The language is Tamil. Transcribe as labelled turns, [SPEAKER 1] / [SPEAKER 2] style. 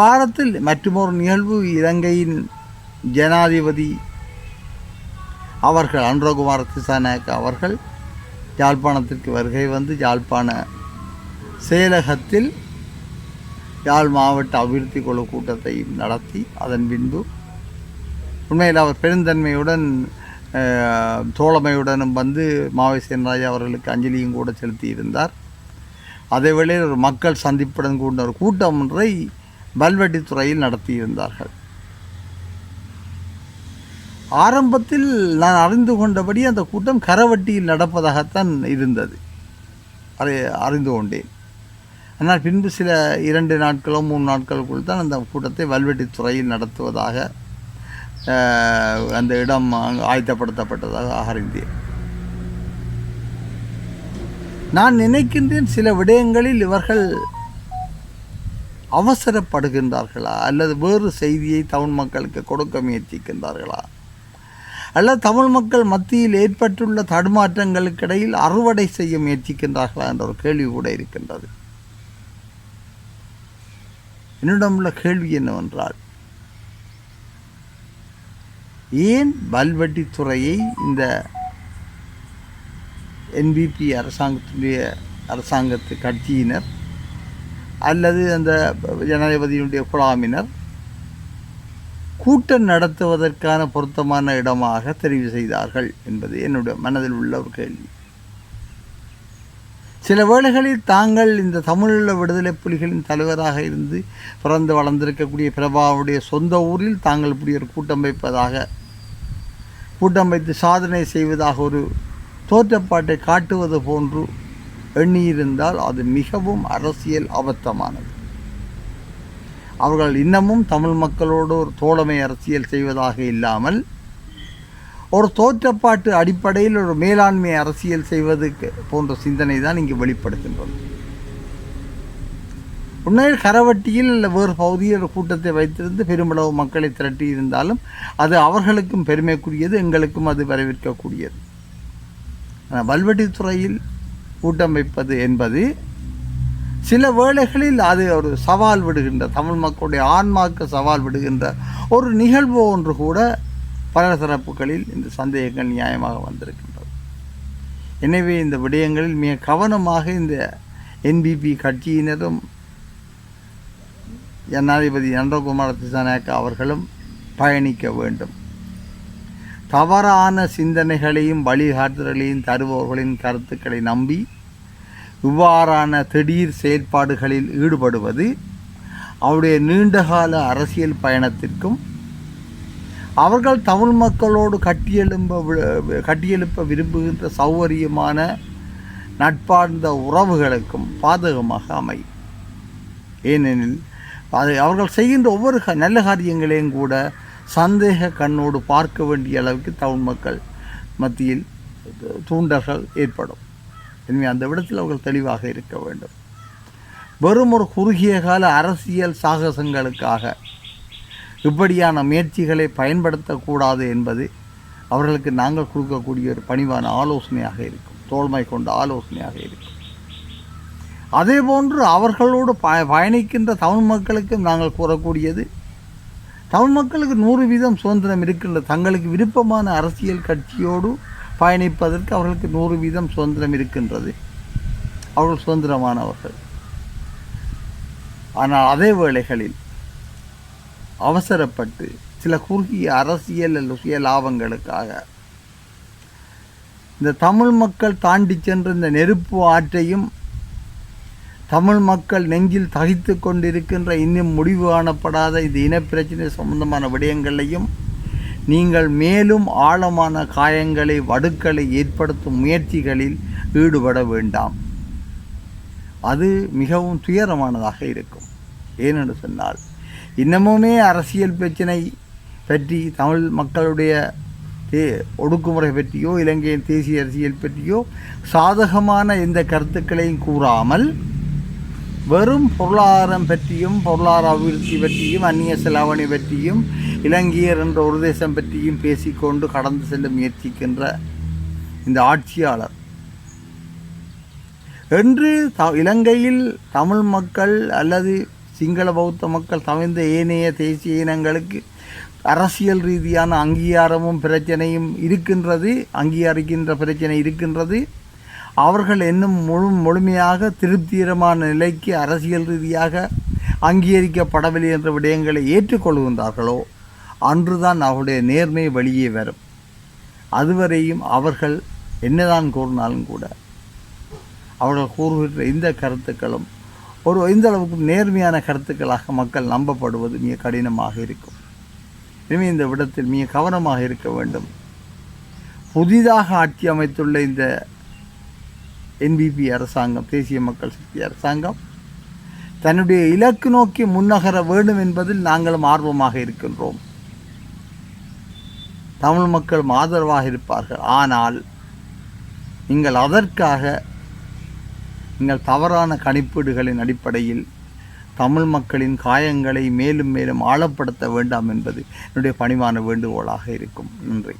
[SPEAKER 1] வாரத்தில் மற்றுமொரு நிகழ்வு இலங்கையின் ஜனாதிபதி அவர்கள் அனுரகுமார திசாநாயக் அவர்கள் யாழ்ப்பாணத்திற்கு வருகை வந்து யாழ்ப்பாண செயலகத்தில் யாழ் மாவட்ட அபிவிருத்தி குழு கூட்டத்தையும் நடத்தி அதன் பின்பு உண்மையில் அவர் பெருந்தன்மையுடன் தோழமையுடனும் வந்து மாவை சேனராஜா அவர்களுக்கு அஞ்சலியும் கூட செலுத்தியிருந்தார். அதே வேளையில் ஒரு மக்கள் சந்திப்புடன் கூடின ஒரு கூட்டம் ஒன்றை வல்வெட்டித்துறையில் நடத்தியிருந்தார்கள். ஆரம்பத்தில் நான் அறிந்து கொண்டபடி அந்த கூட்டம் கரவட்டியில் நடப்பதாகத்தான் இருந்தது. அதை அறிந்து கொண்டேன். ஆனால் பின்பு சில இரண்டு நாட்களோ மூணு நாட்களுக்குள் தான் அந்த கூட்டத்தை வல்வெட்டித்துறையில் நடத்துவதாக அந்த இடம் ஆயத்தப்படுத்தப்பட்டதாக அறிந்தேன். நான் நினைக்கின்றேன் சில விடயங்களில் இவர்கள் அவசரப்படுகின்றார்களா? அல்லது வேறு செய்தியை தமிழ் மக்களுக்கு கொடுக்க முயற்சிக்கின்றார்களா? அல்லது தமிழ் மக்கள் மத்தியில் ஏற்பட்டுள்ள தடுமாற்றங்களுக்கு இடையில் அறுவடை செய்ய முயற்சிக்கின்றார்களா என்ற ஒரு கேள்வி கூட இருக்கின்றது. என்னிடம் உள்ள கேள்வி என்னவென்றால் ஏன் வல்வெட்டித்துறையை இந்த என்பிபி அரசாங்கத்துடைய அரசாங்கத்து கட்சியினர் அல்லது அந்த ஜனாதிபதியினுடைய குழாமினர் கூட்டம் நடத்துவதற்கான பொருத்தமான இடமாக தெரிவு செய்தார்கள் என்பது என்னுடைய மனதில் உள்ள ஒரு கேள்வி. சில வேளைகளில் தாங்கள் இந்த தமிழீழ விடுதலை புலிகளின் தலைவராக இருந்து பிறந்து வளர்ந்திருக்கக்கூடிய பிரபாவுடைய சொந்த ஊரில் தாங்கள் இப்படி ஒரு கூட்டம் வைப்பதாக கூட்டம் வைத்து சாதனை செய்வதாக ஒரு தோற்றப்பாட்டை காட்டுவது போன்று எண்ணியிருந்தால் அது மிகவும் அரசியல் அபத்தமானது. அவர்கள் இன்னமும் தமிழ் மக்களோடு ஒரு தோழமை அரசியல் செய்வதாக இல்லாமல் ஒரு தோற்றப்பாட்டு அடிப்படையில் ஒரு மேலாண்மை அரசியல் செய்வதுக்கு போன்ற சிந்தனை தான் இங்கு வெளிப்படுகின்றது. உண்மையில் கரவட்டியில் இல்லை வேறு பகுதியில் ஒரு கூட்டத்தை வைத்திருந்து பெருமளவு மக்களை திரட்டி இருந்தாலும் அது அவர்களுக்கும் பெருமைக்குரியது எங்களுக்கும் அது வரவேற்கக்கூடியது. ஆனால் வல்வெட்டித்துறையில் கூட்டமைப்பது என்பது சில வேளைகளில் அது ஒரு சவால் விடுகின்ற தமிழ் மக்களுடைய ஆன்மாக்கு சவால் விடுகின்ற ஒரு நிகழ்வு ஒன்று கூட பல தரப்புகளில் இந்த சந்தேகங்கள் நியாயமாக வந்திருக்கின்றது. எனவே இந்த விடயங்களில் மிக கவனமாக இந்த என்பிபி கட்சியினரும் ஜனாதிபதி நந்தகுமார திசாநாயக்கா அவர்களும் பயணிக்க வேண்டும். தவறான சிந்தனைகளையும் வழிகாட்டுதலையும் தருபவர்களின் கருத்துக்களை நம்பி இவ்வாறான திடீர் செயற்பாடுகளில் ஈடுபடுவது அவருடைய நீண்டகால அரசியல் பயணத்திற்கும் அவர்கள் தமிழ் மக்களோடு கட்டியெழும்ப கட்டியெழுப்ப விரும்புகின்ற சௌகரியமான நட்பார்ந்த உறவுகளுக்கும் பாதகமாக அமையும். ஏனெனில் அது அவர்கள் செய்கின்ற ஒவ்வொரு க- நல்ல காரியங்களையும் கூட சந்தேக கண்ணோடு பார்க்க வேண்டிய அளவுக்கு தமிழ் மக்கள் மத்தியில் தூண்டல்கள் ஏற்படும். எனவே அந்த விடத்தில் அவர்கள் தெளிவாக இருக்க வேண்டும். வெறும் ஒரு குறுகிய கால அரசியல் சாகசங்களுக்காக இப்படியான முயற்சிகளை பயன்படுத்தக்கூடாது என்பது அவர்களுக்கு நாங்கள் கொடுக்கக்கூடிய ஒரு பணிவான ஆலோசனையாக இருக்கும். தோல்மை கொண்ட ஆலோசனையாக இருக்கும். அதே போன்று அவர்களோடு ப பயணிக்கின்ற தமிழ் மக்களுக்கும் நாங்கள் கூறக்கூடியது தமிழ் மக்களுக்கு நூறு வீதம் சுதந்திரம் இருக்கின்ற தங்களுக்கு விருப்பமான அரசியல் கட்சியோடு பயணிப்பதற்கு அவர்களுக்கு நூறு வீதம் சுதந்திரம் இருக்கின்றது. அவர்கள் சுதந்திரமானவர்கள். ஆனால் அதே வேளைகளில் அவசரப்பட்டு சில குறுகிய அரசியல் அல்ல சுய லாபங்களுக்காக இந்த தமிழ் மக்கள் தாண்டி சென்ற இந்த நெருப்பு ஆற்றையும் தமிழ் மக்கள் நெஞ்சில் தகித்து கொண்டிருக்கின்ற இன்னும் முடிவு காணப்படாத இந்த இனப்பிரச்சனை சம்பந்தமான விடயங்களையும் நீங்கள் மேலும் ஆழமான காயங்களை வடுக்களை ஏற்படுத்தும் முயற்சிகளில் ஈடுபட வேண்டாம். அது மிகவும் துயரமானதாக இருக்கும். ஏனென்று சொன்னால் இன்னமுமே அரசியல் பிரச்சனை பற்றி தமிழ் மக்களுடைய தே- ஒடுக்குமுறை பற்றியோ இலங்கையின் தேசிய அரசியல் பற்றியோ சாதகமான எந்த கருத்துக்களையும் கூறாமல் வெறும் பொருளாதாரம் பற்றியும் பொருளாதார அபிவிருத்தி பற்றியும் அந்நிய செலாவணி பற்றியும் இலங்கையர் என்ற ஒரு தேசம் பற்றியும் பேசிக்கொண்டு கடந்து செல்ல முயற்சிக்கின்ற இந்த ஆட்சியாளர். என்று த இலங்கையில் தமிழ் மக்கள் அல்லது சிங்கள பௌத்த மக்கள் தமிழ்ந்த ஏனைய தேசிய இனங்களுக்கு அரசியல் ரீதியான அங்கீகாரமும் பிரச்சனையும் இருக்கின்றது அங்கீகரிக்கின்ற பிரச்சனை இருக்கின்றது. அவர்கள் இன்னும் முழு முழுமையாக திருப்திகரமான நிலைக்கு அரசியல் ரீதியாக அங்கீகரிக்கப்படவில்லை என்ற விடயங்களை ஏற்றுக்கொள்கின்றார்களோ அன்றுதான் அவருடைய நேர்மை வெளியே வரும். அதுவரையும் அவர்கள் என்னதான் கூறினாலும் கூட அவர்கள் கூறுகின்ற இந்த கருத்துக்களும் ஒரு இந்த அளவுக்கு நேர்மையான கருத்துக்களாக மக்கள் நம்பப்படுவது மிக கடினமாக இருக்கும். எனவே இந்த விடத்தில் மிக கவனமாக இருக்க வேண்டும். புதிதாக ஆட்சி அமைத்துள்ள இந்த என்பிபி அரசாங்கம் தேசிய மக்கள் சக்தி அரசாங்கம். தன்னுடைய இலக்கு நோக்கி முன்னகர வேண்டும் என்பதில் நாங்களும் ஆர்வமாக இருக்கின்றோம். தமிழ் மக்களும் ஆதரவாக இருப்பார்கள். ஆனால் நீங்கள் அதற்காக நீங்கள் தவறான கணிப்பீடுகளின் அடிப்படையில் தமிழ் மக்களின் காயங்களை மேலும் மேலும் ஆழப்படுத்த வேண்டாம் என்பது என்னுடைய பணிவான வேண்டுகோளாக இருக்கும். நன்றி.